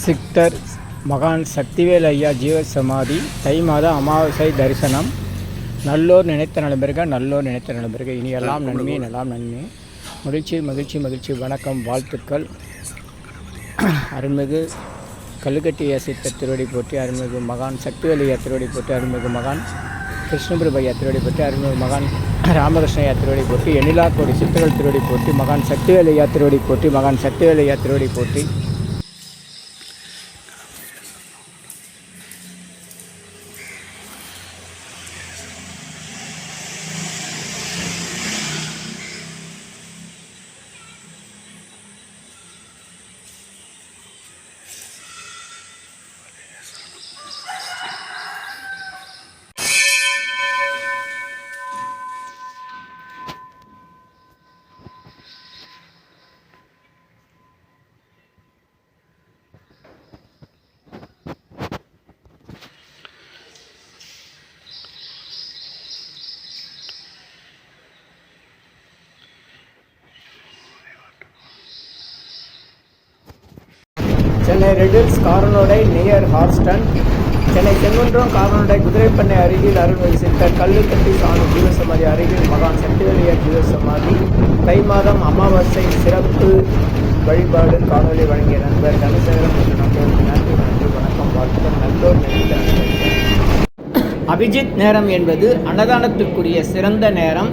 சித்தர் மகான் சக்திவேல் ஐயா ஜீவசமாதி தை மாத அமாவாசை தரிசனம். நல்லோர் நினைத்த நலம்பெருக நல்லோர் நினைத்த நலம்பெருக இனி எல்லாம் நன்மை எல்லாம் நன்மை. மகிழ்ச்சி மகிழ்ச்சி மகிழ்ச்சி. வணக்கம் வாழ்த்துக்கள். அருள்மிகு கல்லுக்கட்டிய சித்தர் திருவடி போற்றி அருள்மிகு மகான் சக்திவேல் ஐயா திருவடி போற்றி அருள்மிகு மகான் கிருஷ்ணபிரபு ஐயா திருவடி போற்றி அருள்மிகு மகான் ராமகிருஷ்ண ஐயா திருவடி போற்றி எண்ணிலா கோடி சித்தர்கள் திருவடி போற்றி மகான் சக்திவேல் ஐயா திருவடி போற்றி மகான் சக்திவேல் ஐயா திருவடி போற்றி. சென்னை ரெடில்ஸ் காரனோடை நியர் ஹார்ஸ்டன். சென்னை செங்குன்றம் காரனோடை குதிரைப்பண்ணை அருகில் அருள்மொழி சித்தர் கல்லுக்கட்டி சாணி ஜீவசமாதி அருகில் மகான் சக்திவேலியர் ஜீவசமாதி. தை மாதம் அமாவாசை சிறப்பு வழிபாடு காணொலி வழங்கிய நண்பர் தனசேகரம் மற்றும் நண்பர்களுக்கு நன்றி நன்றி வணக்கம் வாழ்த்துக்கள். நல்லோர் நினைத்த அபிஜித் நேரம் என்பது அன்னதானத்திற்குரிய சிறந்த நேரம்.